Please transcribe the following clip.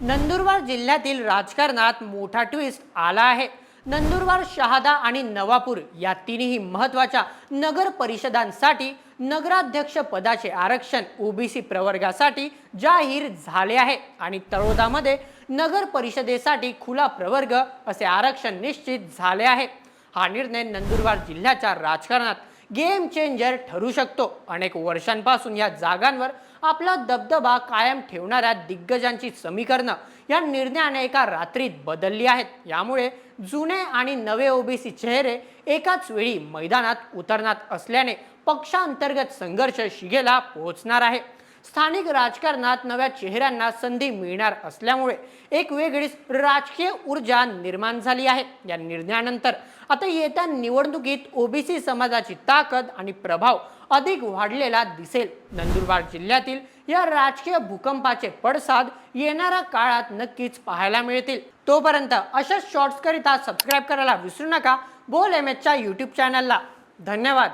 नंदुरबार जिल्ह्यातील राजकारणात मोठा ट्विस्ट आला आहे. नंदुरबार शहादा आणि नवापूर या तिन्ही महत्त्वाच्या नगर परिषदांसाठी नगराध्यक्ष पदाचे आरक्षण ओबीसी प्रवर्गासाठी जाहीर झाले आहे आणि तळोदामध्ये नगर परिषदेसाठी खुला प्रवर्ग असे आरक्षण निश्चित झाले आहे. हा निर्णय नंदुरबार जिल्ह्याच्या राजकारणात गेम चेंजर ठरू शकतो. अनेक वर्षांपासून या जागांवर आपला दबदबा कायम ठेवणाऱ्या दिग्गजांची समीकरणं या निर्णयाने एका रात्रीत बदलली आहेत. यामुळे जुने आणि नवे ओबीसी चेहरे एकाच वेळी मैदानात उतरणार असल्याने पक्षांतर्गत संघर्ष शिगेला पोहोचणार आहे. स्थानिक राजकारणात नव्या चेहऱ्यांना संधी मिळणार असल्यामुळे एक वेगळीच राजकीय ऊर्जा निर्माण झाली आहे. या निर्णयानंतर आता येत्या निवडणुकीत ओबीसी समाजाची ताकद आणि प्रभाव अधिक वाढलेला दिसेल. नंदुरबार जिल्ह्यातील या राजकीय भूकंपाचे पडसाद येणाऱ्या काळात नक्कीच पाहायला मिळतील. तोपर्यंत अशाच शॉर्ट्स करिता सबस्क्राईब करायला विसरू नका. बोल एम एचच्या यूट्यूब चॅनलला धन्यवाद.